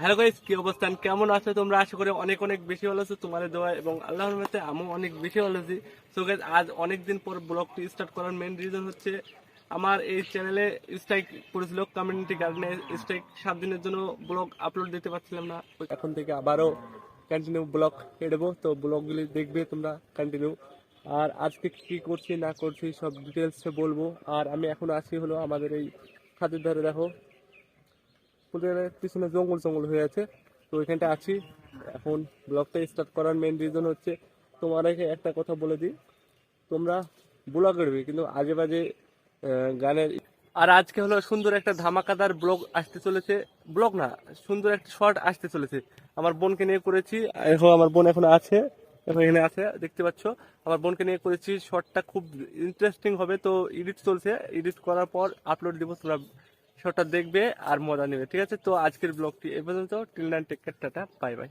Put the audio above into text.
Hello guys কি অবস্থান? কেমন আছো তোমরা? আশা করি অনেক অনেক বেশি ভালো আছো। তোমাদের দোয়া এবং আল্লাহর মতে আমিও অনেক বেশি ভালো আছি। সো গাইস আজ অনেক দিন পর ব্লগটি স্টার্ট করার মেইন রিজন হচ্ছে আমার এই চ্যানেলে স্ট্রাইক পড়েছিল কমিউনিটি গার্ডেনে স্ট্রাইক সাত দিনের জন্য ব্লগ আপলোড দিতে পারছিলাম না। এখন থেকে আবারও কন্টিনিউ ব্লগ দেবো। তো ব্লগগুলি দেখবে তোমরা কন্টিনিউ আর আজকে কি করছি, না করছি, সব ডিটেলসে বলব। আর আমি এখন আছি হলো আমাদের এই খাদের ধারে দেখো। পিছনে জঙ্গল জঙ্গল হয়ে আছে। তো ওইখানটা আছি। এখন ব্লগটা স্টার্ট করার মেন রিজন হচ্ছে তোমাদেরকে একটা কথা বলে দিই। তোমরা ব্লগ করবে, কিন্তু আজে বাজে গানের আর আজকে হলো সুন্দর একটা ধামাকাদার ব্লগ আসতে চলেছে। ব্লগ না, সুন্দর একটা শর্ট আসতে চলেছে। আমার বোনকে নিয়ে করেছি। এখন আমার বোন এখন আছে। এখন এখানে আছে, দেখতে পাচ্ছ। আমার বোনকে নিয়ে করেছি। শর্টটা খুব ইন্টারেস্টিং হবে, তো এডিট চলছে। এডিট করার পর আপলোড দিব তোমরা শর্টটা দেখবে আর মজা নেবে, ঠিক আছে? তো আজকের ব্লগটি এ পর্যন্ত। Till nine take tata bye bye